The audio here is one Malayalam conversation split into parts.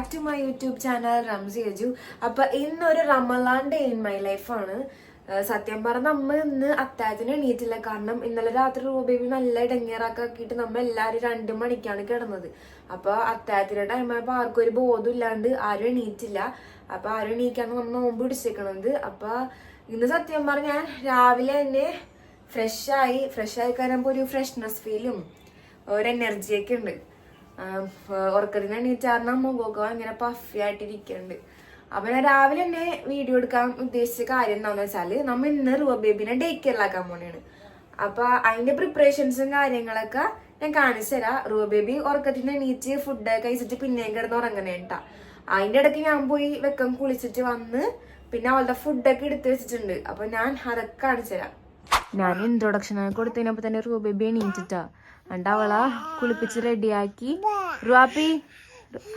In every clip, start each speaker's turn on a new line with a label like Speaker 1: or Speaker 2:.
Speaker 1: Back to my YouTube channel Ramsi Aju അപ്പൊ ഇന്നൊരു റമലാൻ ഡേ ഇൻ മൈ ലൈഫാണ് സത്യം പറഞ്ഞ നമ്മ ഇന്ന് അത്താഴത്തിന് എണീറ്റില്ല. കാരണം ഇന്നലെ രാത്രി റൂബേബി നല്ല ഇടങ്ങേറാക്കിയിട്ട് നമ്മൾ എല്ലാവരും രണ്ടു മണിക്കാണ് കിടന്നത്. അപ്പൊ അത്താഴത്തിന്റെ ടൈമായപ്പോ ആർക്കും ഒരു ബോധം ഇല്ലാണ്ട് ആരും എണീറ്റില്ല. അപ്പൊ ആരും എണീക്കാണ് നമ്മൾ നോമ്പ് പിടിച്ചേക്കണത്. അപ്പൊ ഇന്ന് സത്യം പറഞ്ഞാൽ രാവിലെ തന്നെ ഫ്രഷ് ആയി ഫ്രഷ് ആയി കഴിയുമ്പോൾ ഒരു ഫ്രഷ്നെസ് ഫീലും ഒരു എനർജിയൊക്കെ ഉണ്ട്. ഉറക്കത്തിന് എണീറ്റാറിന് മുഖമൊക്കെ ഭയങ്കര പഫി ആയിട്ടിരിക്കുന്നുണ്ട് അപ്പൊ ഞാൻ രാവിലെ തന്നെ വീഡിയോ എടുക്കാൻ ഉദ്ദേശിച്ച കാര്യം എന്താണെന്ന് വെച്ചാൽ നമ്മൾ ഇന്ന് റുവ ബേബിനെ ഡേ കെയറിലാക്കാൻ പോണേണ്. അപ്പൊ അതിന്റെ പ്രിപ്പറേഷൻസും കാര്യങ്ങളൊക്കെ ഞാൻ കാണിച്ചു തരാം. റുവ ബേബി ഉറക്കത്തിന് എണീറ്റ് ഫുഡ് കഴിച്ചിട്ട് പിന്നെയും കിടന്ന് ഉറങ്ങണേട്ടാ അതിന്റെ ഇടയ്ക്ക് ഞാൻ പോയി വെക്കം കുളിച്ചിട്ട് വന്ന് പിന്നെ അവളുടെ ഫുഡൊക്കെ എടുത്തു വെച്ചിട്ടുണ്ട്. അപ്പൊ ഞാൻ അതൊക്കെ കാണിച്ചു തരാം. ഞാൻ ഇൻട്രൊഡക്ഷൻ കൊടുത്തതിനപ്പോ തന്നെ റൂബേബി എണീറ്റിട്ടാ. എന്നിട്ട് കുളിപ്പിച്ച് റെഡിയാക്കി. റുവാപ്പി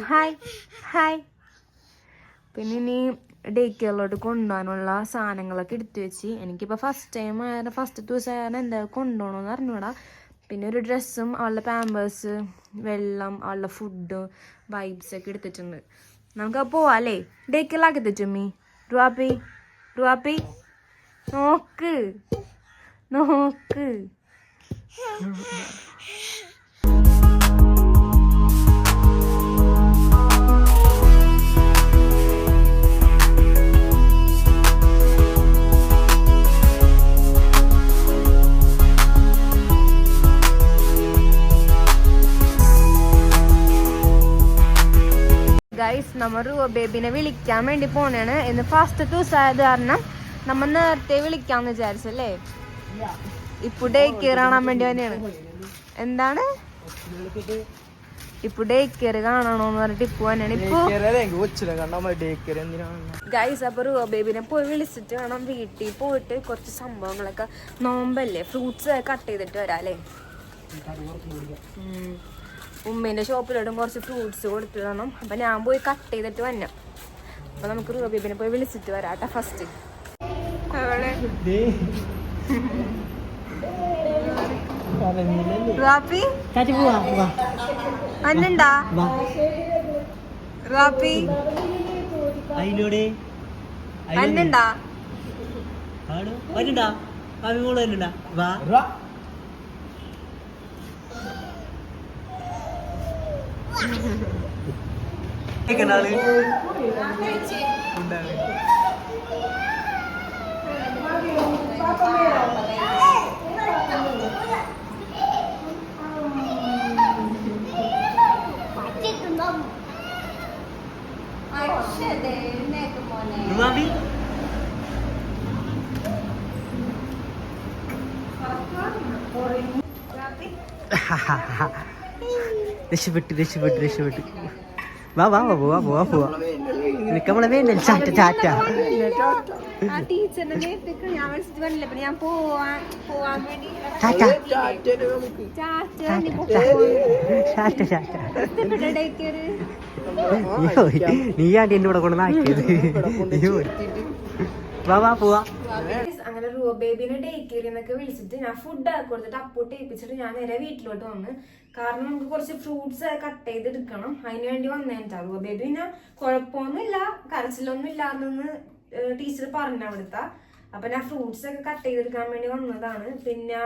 Speaker 1: ഹായ് ഹായ്. പിന്നെ ഇനി ഡേ കെയറിലോട്ട് കൊണ്ടുപോകാനുള്ള സാധനങ്ങളൊക്കെ എടുത്തു വെച്ച്. എനിക്കിപ്പോൾ ഫസ്റ്റ് ടൈം ആയാലും ഫസ്റ്റ് ദിവസം ആയാലും എന്താ കൊണ്ടുപോകണമെന്ന് അറിഞ്ഞൂടാ. പിന്നെ ഒരു ഡ്രസ്സും അവളുടെ പാമ്പേഴ്സ് വെള്ളം അവളുടെ ഫുഡ് വൈബ്സ് ഒക്കെ എടുത്തിട്ടുണ്ട്. നമുക്ക് പോവാം അല്ലേ ഡേ കെയറിലാക്കി തെറ്റുമ്മി റുവാപ്പി റുവാപ്പി നോക്ക് നോക്ക്. ഗൈസ് നമ്മൾ ബേബിനെ വിളിക്കാൻ വേണ്ടി പോണേണ്. ഇന്ന് ഫസ്റ്റ് ദിവസമായത് കാരണം നമ്മൾ നേരത്തെ വിളിക്കാന്ന് വിചാരിച്ചല്ലേ? ഇപ്പൊ ഡേ കെയർ കാണാൻ വേണ്ടി തന്നെയാണ്. എന്താണ്? ഇപ്പൊ ഡേ കെയർ കാണണോന്ന് പറഞ്ഞിട്ട് ഇപ്പൊ തന്നെയാണ്. ഇപ്പൊ ഗൈസ് അപ്പൊ ബേബിനെ പോയി വിളിച്ചിട്ട് വേണം വീട്ടിൽ പോയിട്ട് കുറച്ച് സംഭവങ്ങളൊക്കെ നോമ്പല്ലേ? ഫ്രൂട്ട്സ് കട്ട് ചെയ്തിട്ട് വരാം അല്ലേ ഉം. ഉമ്മേന്റെ ഷോപ്പിലോട്ടും കുറച്ച് ഫ്രൂട്ട്സ് കൊടുത്തു വേണം അപ്പൊ ഞാൻ പോയി കട്ട് ചെയ്തിട്ട് വന്നെ. അപ്പൊ നമുക്ക് റൂബീബിനെ പോയി വിളിച്ചിട്ട് വരാട്ടെ ഫസ്റ്റ് റാപ്പി അന്നുണ്ടാ? റാപ്പി
Speaker 2: അതിലൂടെ
Speaker 1: അന്നുണ്ടാ?
Speaker 2: വരുണ്ടാ അവിമോൾ വരുന്നുണ്ടാ? വാ. കേക്കണ്ടാൾ? റുമാബി രക്ഷപ്പെട്ടു രക്ഷപ്പെട്ടു രക്ഷപ്പെട്ടു. വാ വാ വാ പോവാ പോവാ പോവാ നിക്കമ്മളെ വേണ്ട ചാറ്റ ചാറ്റ ചാറ്റ. ചാറ്റ ചാറ്റ.
Speaker 1: കെയർ
Speaker 2: നീ ആണ്ടി എന്റെ കൂടെ കൊണ്ടുവന്നാക്കിയത് വാ വാ പോവാ.
Speaker 1: അങ്ങനെ റൂബ ബേബിനെ ഡേ എന്നൊക്കെ വിളിച്ചിട്ട് ഞാൻ ഫുഡ് ആക്കി കൊടുത്തിട്ട് അപ്പോട്ട് ഏൽപ്പിച്ചിട്ട് ഞാൻ നേരെ വീട്ടിലോട്ട് വന്ന്. കാരണം നമുക്ക് കുറച്ച് ഫ്രൂട്ട്സ് കട്ട് ചെയ്ത് എടുക്കണം അതിന് വേണ്ടി വന്നേട്ടാ റൂബ ബേബി പിന്നെ കുഴപ്പമൊന്നുമില്ല കരച്ചിലൊന്നും ഇല്ലാന്നൊന്ന് ടീച്ചർ പറഞ്ഞ അവിടുത്തെ. അപ്പൊ ഞാൻ ഫ്രൂട്ട്സ് ഒക്കെ കട്ട് ചെയ്തെടുക്കാൻ വേണ്ടി വന്നതാണ്. പിന്നെ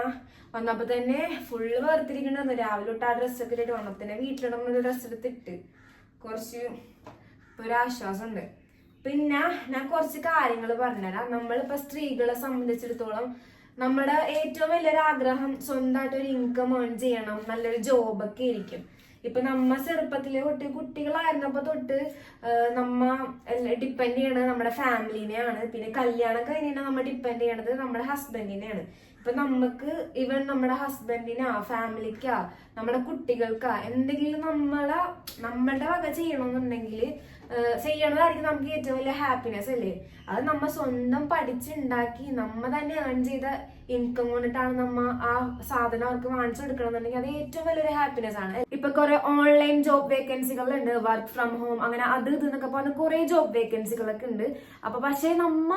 Speaker 1: വന്നപ്പോ തന്നെ ഫുള്ള് വേർതിരിക്കണ്ടെന്ന് രാവിലെ തൊട്ട് ആ ഡ്രസ്സൊക്കെ ഇട്ടിട്ട് വന്നപ്പോ തന്നെ വീട്ടിലിടുന്ന ഡ്രസ്സ് എടുത്തിട്ട്. കുറച്ച് ഒരാശ്വാസമുണ്ട് പിന്നെ ഞാൻ കുറച്ച് കാര്യങ്ങൾ പറഞ്ഞുതരാം. നമ്മളിപ്പോൾ സ്ത്രീകളെ സംബന്ധിച്ചിടത്തോളം നമ്മുടെ ഏറ്റവും വലിയൊരു ആഗ്രഹം സ്വന്തമായിട്ട് ഒരു ഇൻകം ഏൺ ചെയ്യണം. നല്ലൊരു ജോബൊക്കെ ഇരിക്കും ഇപ്പൊ നമ്മ ചെറുപ്പത്തിലെ തൊട്ട് കുട്ടികളായിരുന്നപ്പോ തൊട്ട് നമ്മ ഡിപ്പെൻഡ് ചെയ്യണത് നമ്മുടെ ഫാമിലിനെയാണ് പിന്നെ കല്യാണം കഴിഞ്ഞാൽ നമ്മൾ ഡിപ്പെൻഡ് ചെയ്യണത് നമ്മുടെ ഹസ്ബൻഡിനെയാണ് ഇപ്പൊ നമുക്ക് ഇവൻ നമ്മുടെ ഹസ്ബൻഡിനാ ഫാമിലിക്കാ നമ്മുടെ കുട്ടികൾക്കാ എന്തെങ്കിലും നമ്മളെ നമ്മളുടെ വക ചെയ്യണമെന്നുണ്ടെങ്കിൽ ചെയ്യണതായിരിക്കും നമുക്ക് ഏറ്റവും വലിയ ഹാപ്പിനെസ് അല്ലേ? അത് നമ്മൾ സ്വന്തം പഠിച്ചുണ്ടാക്കി നമ്മ തന്നെ ഏൺ ചെയ്ത ഇൻകം കൊണ്ടിട്ടാണ് നമ്മ ആ സാധനം അവർക്ക് വാങ്ങിച്ചു കൊടുക്കണമെന്നുണ്ടെങ്കിൽ അത് ഏറ്റവും വലിയൊരു ഹാപ്പിനെസ് ആണ്. ഇപ്പൊ കുറെ ഓൺലൈൻ ജോബ് വേക്കൻസികളുണ്ട് വർക്ക് ഫ്രം ഹോം അങ്ങനെ അത് ഇത് എന്നൊക്കെ പറഞ്ഞ കുറെ ജോബ് വേക്കൻസികളൊക്കെ ഉണ്ട്. അപ്പൊ പക്ഷേ നമ്മ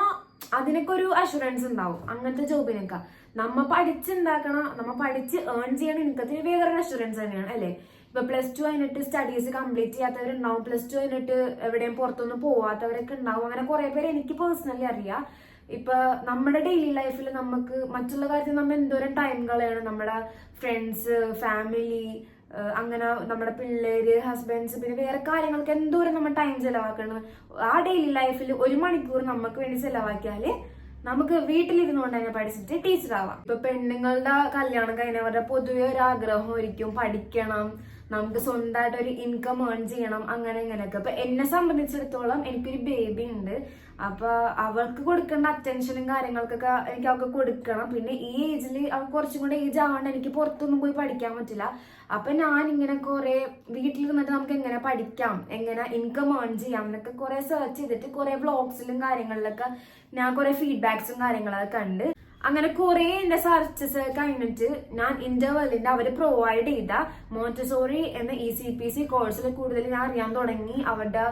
Speaker 1: അതിനൊക്കെ ഒരു അഷുറൻസ് ഉണ്ടാവും അങ്ങനത്തെ ജോബിനൊക്കെ നമ്മ പഠിച്ചുണ്ടാക്കണം നമ്മ പഠിച്ച് ഏൺ ചെയ്യണ ഇൻകത്തിന് വേറൊരു അഷുറൻസ് തന്നെയാണ് അല്ലേ? ഇപ്പൊ പ്ലസ് ടു കഴിഞ്ഞിട്ട് സ്റ്റഡീസ് കംപ്ലീറ്റ് ചെയ്യാത്തവരുണ്ടാവും. പ്ലസ് ടു കഴിഞ്ഞിട്ട് എവിടെയും പുറത്തൊന്നും പോവാത്തവരൊക്കെ ഉണ്ടാവും. അങ്ങനെ കുറെ പേര് എനിക്ക് പേഴ്സണലി അറിയാം. ഇപ്പൊ നമ്മുടെ ഡെയിലി ലൈഫിൽ നമുക്ക് മറ്റുള്ള കാര്യത്തിൽ നമ്മൾ എന്തോരം ടൈം കളയണം. നമ്മുടെ ഫ്രണ്ട്സ് ഫാമിലി അങ്ങനെ നമ്മുടെ പിള്ളേര് ഹസ്ബൻഡ്സ് പിന്നെ വേറെ കാര്യങ്ങൾക്ക് എന്തോരം നമ്മൾ ടൈം ചെലവാക്കണം. ആ ഡെയിലി ലൈഫിൽ ഒരു മണിക്കൂർ നമുക്ക് വേണ്ടി ചെലവാക്കിയാൽ നമുക്ക് വീട്ടിലിരുന്നുകൊണ്ട് തന്നെ പഠിച്ചിട്ട് ടീച്ചറാവാം ഇപ്പൊ പെണ്ണുങ്ങളുടെ കല്യാണം കഴിഞ്ഞവരുടെ പൊതുവെ ഒരു ആഗ്രഹം ആഗ്രഹമായിരിക്കും പഠിക്കണം. നമുക്ക് സ്വന്തമായിട്ട് ഒരു ഇൻകം ഏൺ ചെയ്യണം അങ്ങനെ ഇങ്ങനെയൊക്കെ. അപ്പൊ എന്നെ സംബന്ധിച്ചിടത്തോളം എനിക്കൊരു ബേബി ഉണ്ട്. അപ്പൊ അവൾക്ക് കൊടുക്കേണ്ട അറ്റൻഷനും കാര്യങ്ങൾക്കൊക്കെ എനിക്ക് അവൾക്ക് കൊടുക്കണം. പിന്നെ ഈ ഏജിൽ അവൾക്ക് കുറച്ചും കൂടെ ഏജ് ആവാണ്ട്. എനിക്ക് പുറത്തൊന്നും പോയി പഠിക്കാൻ പറ്റില്ല. അപ്പൊ ഞാൻ ഇങ്ങനെ കുറെ വീട്ടിൽ നിന്നിട്ട് നമുക്ക് എങ്ങനെ പഠിക്കാം എങ്ങനെ ഇൻകം ഏൺ ചെയ്യാം എന്നൊക്കെ കുറെ സെർച്ച് ചെയ്തിട്ട് കുറെ ബ്ലോഗ്സിലും കാര്യങ്ങളിലൊക്കെ ഞാൻ കുറെ ഫീഡ്ബാക്സും കാര്യങ്ങളൊക്കെ കണ്ട് അങ്ങനെ കുറെ എന്റെ സർച്ചസ് കഴിഞ്ഞിട്ട് ഞാൻ ഇന്റർവെല്ലിന്റെ അവർ പ്രൊവൈഡ് ചെയ്ത മോntessori എന്ന ഇ സി പി സി കോഴ്സിൽ കൂടുതൽ ഞാൻ അറിയാൻ തുടങ്ങി. അവരുടെ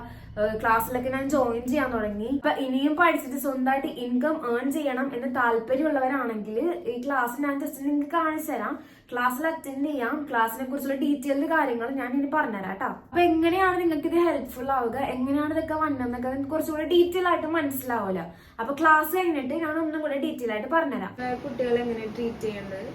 Speaker 1: ക്ലാസ്സിലൊക്കെ ഞാൻ ജോയിൻ ചെയ്യാൻ തുടങ്ങി. അപ്പൊ ഇനിയും പഠിച്ചിട്ട് സ്വന്തമായിട്ട് ഇൻകം ഏൺ ചെയ്യണം എന്ന് താല്പര്യമുള്ളവരാണെങ്കിൽ ഈ ക്ലാസ് ഞാൻ ജസ്റ്റ് നിങ്ങൾക്ക് കാണിച്ചു തരാം. ക്ലാസ്സിൽ അറ്റൻഡ് ചെയ്യാം. ക്ലാസ്സിനെ കുറിച്ചുള്ള ഡീറ്റെയിൽഡ് കാര്യങ്ങൾ ഞാൻ ഇനി പറഞ്ഞുതരാം കേട്ടോ. അപ്പൊ എങ്ങനെയാണ് നിങ്ങൾക്ക് ഇത് ഹെൽപ്ഫുൾ ആവുക? എങ്ങനെയാണ് ഇതൊക്കെ വന്നതെന്നൊക്കെ കുറച്ചുകൂടെ ഡീറ്റെയിൽ ആയിട്ട് മനസ്സിലാവില്ല അപ്പൊ ക്ലാസ് കഴിഞ്ഞിട്ട് ഞാൻ ഒന്നും കൂടെ ഡീറ്റെയിൽ ആയിട്ട് പറഞ്ഞുതരാം. കുട്ടികളെ എങ്ങനെ ട്രീറ്റ് ചെയ്യേണ്ടത്?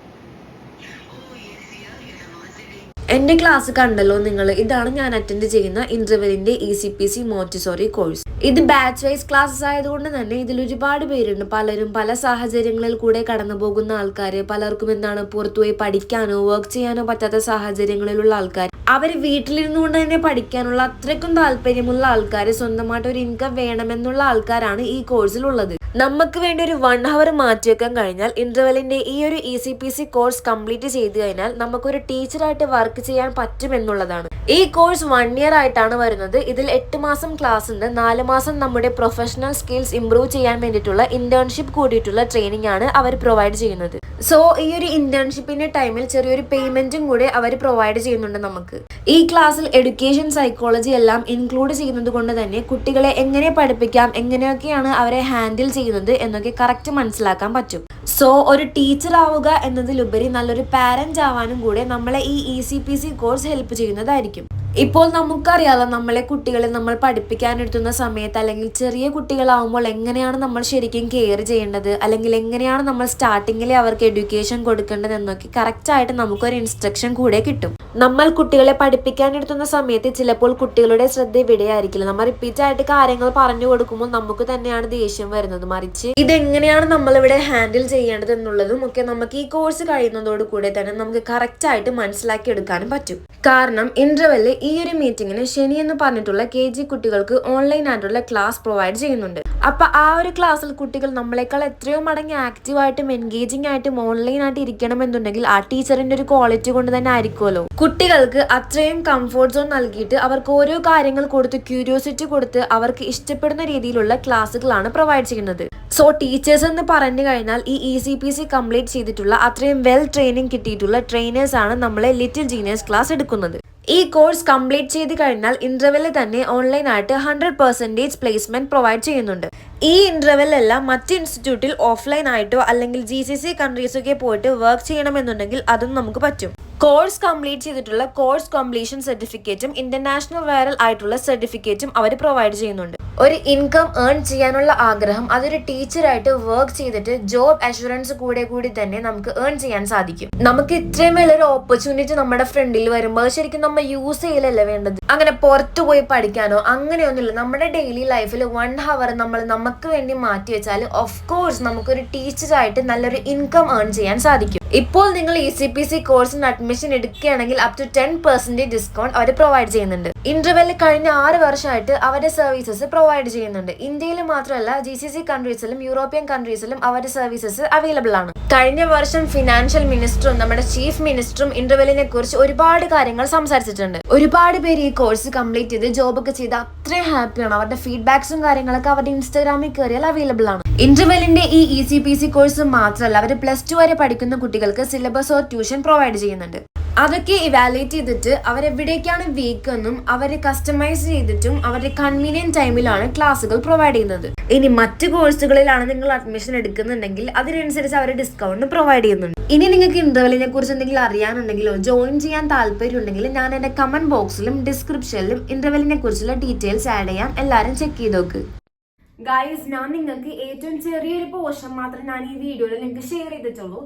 Speaker 1: എന്റെ ക്ലാസ് കണ്ടല്ലോ നിങ്ങൾ. ഇതാണ് ഞാൻ അറ്റൻഡ് ചെയ്യുന്ന ഇന്റർവെലിന്റെ E C P C Montessori course ഇത് ബാച്ച് വൈസ് ക്ലാസ്സസ് ആയതുകൊണ്ട് തന്നെ ഇതിൽ ഒരുപാട് പേരുണ്ട്. പലരും പല സാഹചര്യങ്ങളിൽ കൂടെ കടന്നു പോകുന്ന ആൾക്കാർ പലർക്കും എന്താണ് പുറത്തുപോയി പഠിക്കാനോ വർക്ക് ചെയ്യാനോ പറ്റാത്ത സാഹചര്യങ്ങളിലുള്ള ആൾക്കാർ അവർ വീട്ടിലിരുന്നുകൊണ്ട് തന്നെ പഠിക്കാനുള്ള അത്രയ്ക്കും താല്പര്യമുള്ള ആൾക്കാർ സ്വന്തമായിട്ട് ഒരു ഇൻകം വേണമെന്നുള്ള ആൾക്കാരാണ് ഈ കോഴ്സിൽ ഉള്ളത് നമുക്ക് വേണ്ടി ഒരു വൺ ഹവർ മാറ്റിവെക്കാൻ കഴിഞ്ഞാൽ ഇന്റർവെലിന്റെ ഈ ഒരു E C P C course complete ചെയ്ത് കഴിഞ്ഞാൽ നമുക്കൊരു ടീച്ചറായിട്ട് വർക്ക് ചെയ്യാൻ പറ്റുമെന്നുള്ളതാണ്. ഈ കോഴ്സ് വൺ ഇയർ ആയിട്ടാണ് വരുന്നത്. ഇതിൽ എട്ട് മാസം ക്ലാസ് ഉണ്ട്. നാല് മാസം നമ്മുടെ പ്രൊഫഷണൽ സ്കിൽസ് ഇംപ്രൂവ് ചെയ്യാൻ വേണ്ടിയിട്ടുള്ള ഇന്റേൺഷിപ്പ് കൂടിയിട്ടുള്ള ട്രെയിനിങ് ആണ് അവർ പ്രൊവൈഡ് ചെയ്യുന്നത്. സോ ഈ ഒരു ഇന്റേൺഷിപ്പിന്റെ ടൈമിൽ ചെറിയൊരു പേയ്മെന്റും കൂടെ അവർ പ്രൊവൈഡ് ചെയ്യുന്നുണ്ട് നമുക്ക്. ഈ ക്ലാസ്സിൽ എഡ്യൂക്കേഷൻ സൈക്കോളജി എല്ലാം ഇൻക്ലൂഡ് ചെയ്യുന്നത് കൊണ്ട് തന്നെ കുട്ടികളെ എങ്ങനെ പഠിപ്പിക്കാം എങ്ങനെയൊക്കെയാണ് അവരെ ഹാൻഡിൽ ചെയ്യുന്നത് എന്നൊക്കെ കറക്റ്റ് മനസ്സിലാക്കാൻ പറ്റും. സോ ഒരു ടീച്ചർ ആവുക എന്നതിലുപരി നല്ലൊരു പാരന്റ് ആവാനും കൂടെ നമ്മളെ ഈ E C P C course help ചെയ്യുന്നതായിരിക്കും. ഇപ്പോൾ നമുക്കറിയാലോ നമ്മളെ കുട്ടികളെ നമ്മൾ പഠിപ്പിക്കാനെടുത്തുന്ന സമയത്ത് അല്ലെങ്കിൽ ചെറിയ കുട്ടികളാവുമ്പോൾ എങ്ങനെയാണ് നമ്മൾ ശരിക്കും കെയർ ചെയ്യേണ്ടത്? അല്ലെങ്കിൽ എങ്ങനെയാണ് നമ്മൾ സ്റ്റാർട്ടിങ്ങിലെ അവർക്ക് എഡ്യൂക്കേഷൻ കൊടുക്കേണ്ടത് എന്നൊക്കെ കറക്റ്റായിട്ട് നമുക്കൊരു ഇൻസ്ട്രക്ഷൻ കൂടെ കിട്ടും. നമ്മൾ കുട്ടികളെ പഠിപ്പിക്കാനെടുത്തുന്ന സമയത്ത് ചിലപ്പോൾ കുട്ടികളുടെ ശ്രദ്ധ ഇവിടെയായിരിക്കില്ല. നമ്മൾ റിപ്പീറ്റായിട്ട് കാര്യങ്ങൾ പറഞ്ഞു കൊടുക്കുമ്പോൾ നമുക്ക് തന്നെയാണ് ദേഷ്യം വരുന്നത്. മറിച്ച് ഇതെങ്ങനെയാണ് നമ്മളിവിടെ ഹാൻഡിൽ ചെയ്യേണ്ടത് എന്നുള്ളതും ഒക്കെ നമുക്ക് ഈ കോഴ്സ് കഴിയുന്നതോടുകൂടെ തന്നെ നമുക്ക് കറക്റ്റായിട്ട് മനസ്സിലാക്കി എടുക്കാനും പറ്റും. കാരണം ഇന്റർവെല്ല് ഈ ഒരു മീറ്റിംഗിന് ശനി എന്ന് പറഞ്ഞിട്ടുള്ള കെ ജി കുട്ടികൾക്ക് ഓൺലൈൻ ആയിട്ടുള്ള ക്ലാസ് പ്രൊവൈഡ് ചെയ്യുന്നുണ്ട്. അപ്പൊ ആ ഒരു ക്ലാസ്സിൽ കുട്ടികൾ നമ്മളെക്കാൾ എത്രയോ മടങ്ങി ആക്റ്റീവായിട്ടും എൻഗേജിംഗ് ആയിട്ടും ഓൺലൈൻ ആയിട്ട് ഇരിക്കണമെന്നുണ്ടെങ്കിൽ ആ ടീച്ചറിന്റെ ഒരു ക്വാളിറ്റി കൊണ്ട് തന്നെ ആയിരിക്കുമല്ലോ. കുട്ടികൾക്ക് അത്രയും കംഫോർട്ട് സോൺ നൽകിയിട്ട് അവർക്ക് ഓരോ കാര്യങ്ങൾ കൊടുത്ത് ക്യൂരിയോസിറ്റി കൊടുത്ത് അവർക്ക് ഇഷ്ടപ്പെടുന്ന രീതിയിലുള്ള ക്ലാസ്സുകളാണ് പ്രൊവൈഡ് ചെയ്യുന്നത്. സോ ടീച്ചേഴ്സ് എന്ന് പറഞ്ഞു കഴിഞ്ഞാൽ ഈ E C P C complete ചെയ്തിട്ടുള്ള അത്രയും വെൽ ട്രെയിനിങ് കിട്ടിയിട്ടുള്ള ട്രെയിനേഴ്സ് ആണ് നമ്മളെ ലിറ്റിൽ ജീനിയസ് ക്ലാസ് എടുക്കുന്നത്. ഈ കോഴ്സ് കംപ്ലീറ്റ് ചെയ്ത് കഴിഞ്ഞാൽ ഇന്റർവെല്ലിൽ തന്നെ ഓൺലൈനായിട്ട് ഹൺഡ്രഡ് പെർസെന്റേജ് പ്ലേസ്മെന്റ് പ്രൊവൈഡ് ചെയ്യുന്നുണ്ട്. ഈ ഇന്റർവെല്ലെല്ലാം മറ്റ് ഇൻസ്റ്റിറ്റ്യൂട്ടിൽ ഓഫ്ലൈൻ ആയിട്ടോ അല്ലെങ്കിൽ ജി സി സി കൺട്രീസൊക്കെ പോയിട്ട് വർക്ക് ചെയ്യണമെന്നുണ്ടെങ്കിൽ അതും നമുക്ക് പറ്റും. കോഴ്സ് കംപ്ലീറ്റ് ചെയ്തിട്ടുള്ള കോഴ്സ് കംപ്ലീഷൻ സർട്ടിഫിക്കറ്റും ഇന്റർനാഷണൽ വൈറൽ ആയിട്ടുള്ള സർട്ടിഫിക്കറ്റും അവർ പ്രൊവൈഡ് ചെയ്യുന്നുണ്ട്. ഒരു ഇൻകം ഏൺ ചെയ്യാനുള്ള ആഗ്രഹം അതൊരു ടീച്ചറായിട്ട് വർക്ക് ചെയ്തിട്ട് ജോബ് അഷുറൻസ് കൂടെ കൂടി തന്നെ നമുക്ക് ഏൺ ചെയ്യാൻ സാധിക്കും. നമുക്ക് ഇത്രയും വലിയൊരു ഓപ്പർച്യൂണിറ്റി നമ്മുടെ ഫ്രണ്ടിൽ വരുമ്പോൾ ശരിക്കും നമ്മൾ യൂസ് ചെയ്യലല്ലേ വേണ്ടത്? അങ്ങനെ പുറത്തു പോയി പഠിക്കാനോ അങ്ങനെയൊന്നുമില്ല. നമ്മുടെ ഡെയിലി ലൈഫിൽ വൺ ഹവർ നമ്മൾ നമുക്ക് വേണ്ടി മാറ്റി വെച്ചാൽ ഓഫ് കോഴ്സ് നമുക്കൊരു ടീച്ചറായിട്ട് നല്ലൊരു ഇൻകം ഏൺ ചെയ്യാൻ സാധിക്കും. ഇപ്പോൾ നിങ്ങൾ ഇ സി പി സി കോഴ്സിന് അഡ്മിഷൻ എടുക്കുകയാണെങ്കിൽ up to ten percentage discount our provide ചെയ്യുന്നുണ്ട്. ഇന്റർവെല്ലിൽ കഴിഞ്ഞ ആറ് വർഷമായിട്ട് അവരുടെ സർവീസസ് പ്രൊവൈഡ് ചെയ്യുന്നുണ്ട്. ഇന്ത്യയിൽ മാത്രമല്ല ജി സി സി കൺട്രീസിലും യൂറോപ്യൻ കൺട്രീസിലും അവരുടെ സർവീസസ് അവൈലബിൾ ആണ്. കഴിഞ്ഞ വർഷം ഫിനാൻഷ്യൽ മിനിസ്റ്ററും നമ്മുടെ ചീഫ് മിനിസ്റ്ററും ഇന്റർവെല്ലിനെ കുറിച്ച് ഒരുപാട് കാര്യങ്ങൾ സംസാരിച്ചിട്ടുണ്ട്. ഒരുപാട് പേര് ഈ കോഴ്സ് കംപ്ലീറ്റ് ചെയ്ത് ജോബൊക്കെ ചെയ്ത് അത്രയും ഹാപ്പിയാണ് അവരുടെ ഫീഡ്ബാക്സും കാര്യങ്ങളൊക്കെ അവരുടെ ഇൻസ്റ്റാഗ്രാമിൽ കയറിയാൽ അവൈലബിൾ ആണ്. ഇന്റർവെല്ലിന്റെ ഈ E C P C course മാത്രമല്ല അവർ പ്ലസ് ടു വരെ പഠിക്കുന്ന കുട്ടികൾക്ക് സിലബസ് ഓർ ട്യൂഷൻ പ്രൊവൈഡ് ചെയ്യുന്നുണ്ട്. അതൊക്കെ ഇവാലുവേറ്റ് ചെയ്തിട്ട് അവരെവിടേക്കാണ് വീക്ക് എന്നും അവരെ കസ്റ്റമൈസ് ചെയ്തിട്ടും അവരുടെ കൺവീനിയന്റ് ടൈമിലാണ് ക്ലാസ്സുകൾ പ്രൊവൈഡ് ചെയ്യുന്നത്. ഇനി മറ്റു കോഴ്സുകളിലാണ് നിങ്ങൾ അഡ്മിഷൻ എടുക്കുന്നുണ്ടെങ്കിൽ അതിനനുസരിച്ച് അവർ ഡിസ്കൗണ്ട് പ്രൊവൈഡ് ചെയ്യുന്നുണ്ട്. ഇനി നിങ്ങൾക്ക് ഇന്റർവെല്ലിനെ കുറിച്ച് എന്തെങ്കിലും അറിയാനുണ്ടെങ്കിലോ ജോയിൻ ചെയ്യാൻ താല്പര്യം ഉണ്ടെങ്കിൽ ഞാൻ എന്റെ കമന്റ് ബോക്സിലും ഡിസ്ക്രിപ്ഷനിലും ഇന്റർവെലിനെ കുറിച്ചുള്ള ഡീറ്റെയിൽസ് ആഡ് ചെയ്യാം എല്ലാവരും ചെക്ക് ചെയ്ത് നോക്ക്. ഗൈസ് ഞാൻ നിങ്ങൾക്ക് ഏറ്റവും ചെറിയൊരു പോർഷൻ മാത്രം ഞാൻ ഈ വീഡിയോയിൽ നിങ്ങൾക്ക് ഷെയർ ചെയ്തിട്ടുള്ളൂ.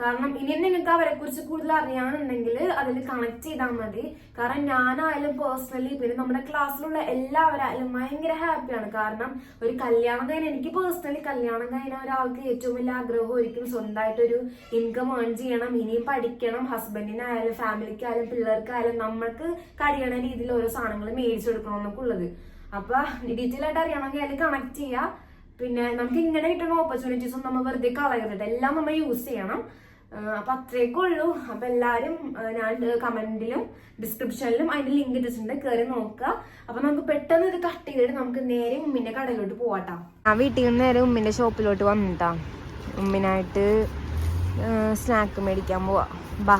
Speaker 1: കാരണം ഇനി നിങ്ങൾക്ക് അവരെ കുറിച്ച് കൂടുതൽ അറിയാനുണ്ടെങ്കിൽ അതിൽ കണക്ട് ചെയ്താൽ മതി. കാരണം ഞാനായാലും പേഴ്സണലി പിന്നെ നമ്മുടെ ക്ലാസ്സിലുള്ള എല്ലാവരായാലും ഭയങ്കര ഹാപ്പിയാണ് കാരണം ഒരു കല്യാണം കഴിഞ്ഞ എനിക്ക് പേഴ്സണലി കല്യാണം കഴിഞ്ഞ ഒരാൾക്ക് ഏറ്റവും വലിയ ആഗ്രഹം ഒരിക്കലും സ്വന്തമായിട്ടൊരു ഇൻകം ഏൺ ചെയ്യണം. ഇനിയും പഠിക്കണം. ഹസ്ബൻഡിനായാലും ഫാമിലിക്കായാലും പിള്ളേർക്കായാലും നമ്മൾക്ക് കഴിയണ രീതിയിൽ ഓരോ സാധനങ്ങൾ മേടിച്ചു കൊടുക്കണം എന്നൊക്കെ ഉള്ളത് അപ്പൊ ഡീറ്റെയിൽ ആയിട്ട് അറിയണമെങ്കിൽ അതിൽ കണക്ട് ചെയ്യുക പിന്നെ നമുക്ക് ഇങ്ങനെ കിട്ടുന്ന ഓപ്പർച്യൂണിറ്റീസ് ഒന്നും നമ്മൾ വെറുതെ കളയരുത് എല്ലാം നമ്മൾ യൂസ് ചെയ്യണം. അപ്പൊ അത്രയൊക്കെ ഉള്ളൂ. അപ്പൊ എല്ലാരും ഞാൻ കമന്റിലും ഡിസ്ക്രിപ്ഷനിലും അതിന്റെ ലിങ്ക് ഇട്ടിട്ടുണ്ട്. കയറി നോക്കുക. അപ്പൊ നമുക്ക് പെട്ടെന്ന് ഇത് കട്ട് ചെയ്തിട്ട് നമുക്ക് നേരെ ഉമ്മിന്റെ കടയിലോട്ട് പോവാട്ടാ ആ വീട്ടിൽ നിന്ന് നേരെ ഉമ്മിന്റെ ഷോപ്പിലോട്ട് വന്നിട്ടാ ഉമ്മിനായിട്ട് സ്നാക്ക് മേടിക്കാൻ പോവാ. ബാ.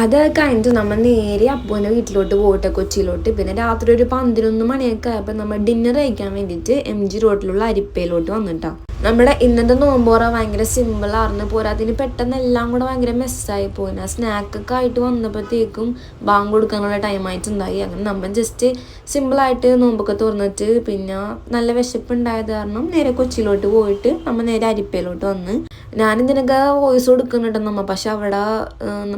Speaker 1: അത് കഴിഞ്ഞിട്ട് നമ്മൾ നേരെ അപ്പൂന്റെ വീട്ടിലോട്ട് പോയിട്ട് കൊച്ചിയിലോട്ട്. പിന്നെ രാത്രി ഒരു പന്ത്രൊന്ന് മണിയൊക്കെ ആയപ്പോൾ നമ്മൾ ഡിന്നർ കഴിക്കാൻ വേണ്ടിയിട്ട് എം ജി റോഡിലുള്ള അരിപ്പയിലോട്ട് വന്നിട്ടാണ് നമ്മുടെ ഇന്നത്തെ നോമ്പോറ ഭയങ്കര സിമ്പിളായിരുന്നു പോരാത്തിന് പെട്ടെന്ന് എല്ലാം കൂടെ ഭയങ്കര മെസ്സായി പോയിന്. സ്നാക്കൊക്കെ ആയിട്ട് വന്നപ്പോഴത്തേക്കും ബാങ്ക് കൊടുക്കാനുള്ള ടൈം ആയിട്ടുണ്ടായി. അങ്ങനെ നമ്മൾ ജസ്റ്റ് സിമ്പിളായിട്ട് നോമ്പൊക്കെ തുറന്നിട്ട് പിന്നെ നല്ല വിശപ്പ് ഉണ്ടായത് കാരണം നേരെ കൊച്ചിയിലോട്ട് പോയിട്ട് നമ്മൾ നേരെ അരിപ്പയിലോട്ട് വന്ന് ഞാനിതിനൊക്കെ വോയിസ് കൊടുക്കുന്നുണ്ടെന്നമ്മ പക്ഷെ അവിടെ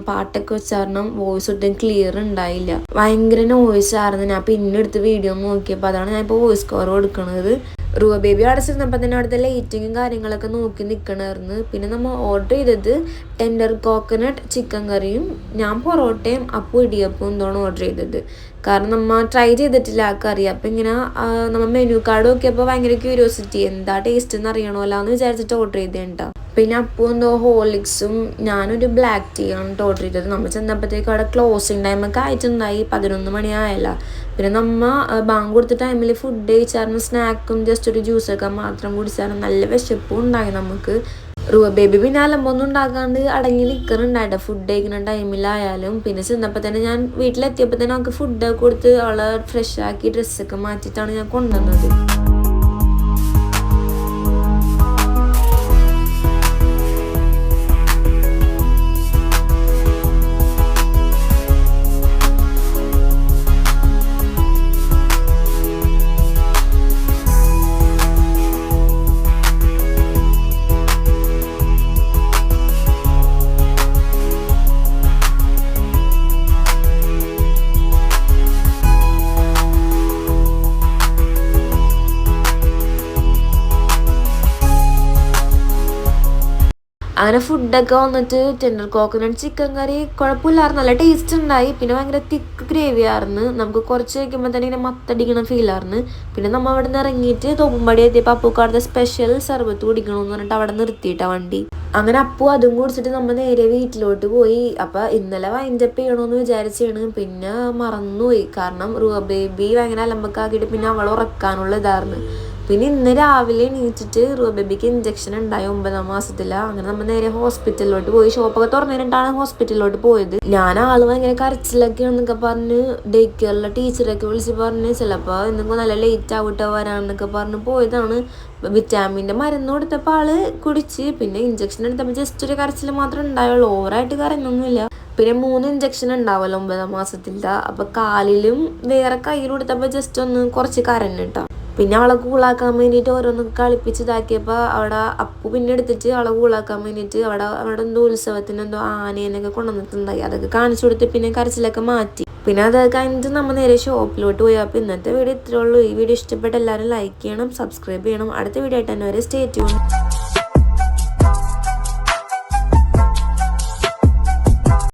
Speaker 1: പാട്ടൊക്കെ വെച്ചാരണം വോയിസ് ഒട്ടും ക്ലിയർ ഉണ്ടായില്ല. ഭയങ്കര വോയിസ് ആയിരുന്നു. ഞാൻ പിന്നെ എടുത്ത് വീഡിയോ നോക്കിയപ്പോൾ അതാണ് ഞാൻ ഇപ്പോൾ വോയിസ് കവർ കൊടുക്കുന്നത് റൂവ ബേബി അടച്ചിരുന്നപ്പോൾ തന്നെ അവിടുത്തെ ലൈറ്റിങ്ങും കാര്യങ്ങളൊക്കെ നോക്കി നിൽക്കണമായിരുന്നു പിന്നെ നമ്മൾ ഓർഡർ ചെയ്തത് ടെൻഡർ കോക്കനട്ട് ചിക്കൻ കറിയും ഞാൻ പൊറോട്ടയും അപ്പോൾ ഇടിയപ്പവും എന്താണ് ഓർഡർ ചെയ്തത്. കാരണം നമ്മൾ ട്രൈ ചെയ്തിട്ടില്ല ആ കറി അപ്പം ഇങ്ങനെ നമ്മൾ നമ്മ മെനു കാർഡ് നോക്കിയപ്പോൾ ഭയങ്കര ക്യൂരിയോസിറ്റി എന്താ ടേസ്റ്റ് എന്ന് അറിയണമല്ലോ എന്ന് വിചാരിച്ചിട്ട് ഓർഡർ ചെയ്തേണ്ട പിന്നെ അപ്പു എന്തോ ഹോർലിക്സും ഞാനൊരു ബ്ലാക്ക് ടീ ആണ് ഓർഡർ ചെയ്തത്. നമ്മൾ ചെന്നപ്പോഴത്തേക്ക് അവിടെ ക്ലോസിങ് ടൈമൊക്കെ ആയിട്ടുണ്ടായി. പതിനൊന്ന് മണിയായല്ല. പിന്നെ നമ്മ ബാങ്ക് കൊടുത്ത ടൈമിൽ ഫുഡ് കഴിച്ചായിരുന്നു. സ്നാക്കും ജസ്റ്റ് ഒരു ജ്യൂസൊക്കെ മാത്രം കുടിച്ചായിരുന്നു. നല്ല വിശപ്പും ഉണ്ടായി നമുക്ക്. റൂ ബേബി പിന്നെ അലമ്പൊന്നും ഉണ്ടാക്കാണ്ട് അടങ്ങി നിൽക്കുന്നുണ്ടായിട്ട് ഫുഡ് കഴിക്കുന്ന ടൈമിലായാലും പിന്നെ ചെന്നപ്പോൾ തന്നെ ഞാൻ വീട്ടിലെത്തിയപ്പോൾ തന്നെ അവൾക്ക് ഫുഡൊക്കെ കൊടുത്ത് അവളെ ഫ്രഷ് ആക്കി ഡ്രസ്സൊക്കെ മാറ്റിയിട്ടാണ് ഞാൻ കൊണ്ടുവന്നത്. അങ്ങനെ ഫുഡൊക്കെ വന്നിട്ട് ടെൻഡർ കോക്കനട്ട് ചിക്കൻ കറി കുഴപ്പമില്ലായിരുന്നു. നല്ല ടേസ്റ്റ് ഉണ്ടായി. പിന്നെ ഭയങ്കര തിക്ക് ഗ്രേവി ആയിരുന്നു. നമുക്ക് കുറച്ച് കഴിക്കുമ്പോൾ തന്നെ ഇങ്ങനെ മത്തടിക്കണ ഫീൽ ആയിരുന്നു. പിന്നെ നമ്മൾ അവിടെ നിന്ന് ഇറങ്ങിയിട്ട് തൊമ്പടി എത്തിയപ്പോൾ അപ്പൂക്കാരുടെ സ്പെഷ്യൽ സർബത്ത് കുടിക്കണമെന്ന് പറഞ്ഞിട്ട് അവിടെ നിർത്തിയിട്ടാ വണ്ടി. അങ്ങനെ അപ്പു അതും കുടിച്ചിട്ട് നമ്മൾ നേരെ വീട്ടിലോട്ട് പോയി. അപ്പം ഇന്നലെ വൈൻഡപ്പ് ചെയ്യണമെന്ന് വിചാരിച്ചാണ്. പിന്നെ മറന്നുപോയി. കാരണം റൂബേബി ഭയങ്കര അലമ്പക്കാക്കിയിട്ട് പിന്നെ അവൾ ഉറക്കാനുള്ള ഇതായിരുന്നു. പിന്നെ ഇന്ന് രാവിലെ എണീറ്റിട്ട് ബേബിക്ക് ഇഞ്ചക്ഷൻ ഉണ്ടായി ഒമ്പതാം മാസത്തില. അങ്ങനെ നമ്മൾ നേരെ ഹോസ്പിറ്റലിലോട്ട് പോയി. ഷോപ്പൊക്കെ തുറന്നിട്ടാണ് ഹോസ്പിറ്റലിലോട്ട് പോയത്. ഞാൻ ആൾ ഭയങ്കര കരച്ചിലൊക്കെ എന്നൊക്കെ പറഞ്ഞ് ഡേ കെയറിലെ ടീച്ചറൊക്കെ വിളിച്ച് പറഞ്ഞ് ചിലപ്പോൾ എന്തെങ്കിലും നല്ല ലേറ്റ് ആവട്ടെ വരാന്നൊക്കെ പറഞ്ഞ് പോയതാണ്. വിറ്റാമിന്റെ മരുന്ന് കൊടുത്തപ്പോൾ ആൾ കുടിച്ച്. പിന്നെ ഇഞ്ചക്ഷൻ എടുത്തപ്പോൾ ജസ്റ്റ് ഒരു കരച്ചിൽ മാത്രമേ ഉണ്ടായുള്ളൂ. ഓവറായിട്ട് കരഞ്ഞൊന്നുമില്ല പിന്നെ മൂന്ന് ഇഞ്ചക്ഷൻ ഉണ്ടാവുമല്ലോ ഒമ്പതാം മാസത്തിലത്തെ അപ്പൊ കാലിലും വേറെ കയ്യിലും കൊടുത്തപ്പോൾ ജസ്റ്റ് ഒന്ന് കുറച്ച് കരഞ്ഞിട്ടാ പിന്നെ അവളെ കൂളാക്കാൻ വേണ്ടിയിട്ട് ഓരോന്ന് കളിപ്പിച്ച് ഇതാക്കിയപ്പോൾ അവിടെ അപ്പു പിന്നെ എടുത്തിട്ട് അവളെ കൂളാക്കാൻ വേണ്ടിയിട്ട് അവിടെ അവിടെ എന്തോ ഉത്സവത്തിന് എന്തോ ആനേനൊക്കെ കൊണ്ടുവന്നിട്ടുണ്ടായി. അതൊക്കെ കാണിച്ചു കൊടുത്ത് പിന്നെ കരച്ചിലൊക്കെ മാറ്റി. പിന്നെ അത് കഴിഞ്ഞിട്ട് നമ്മൾ നേരെ ഷോപ്പിലോട്ട് പോയി. അപ്പോൾ ഇന്നത്തെ വീഡിയോ ഇത്രേ ഉള്ളൂ. ഈ വീഡിയോ ഇഷ്ടപ്പെട്ട എല്ലാവരും ലൈക്ക് ചെയ്യണം സബ്സ്ക്രൈബ് ചെയ്യണം. അടുത്ത വീഡിയോ ആയിട്ട് തന്നെ വരെ സ്റ്റേ ട്യൂൺ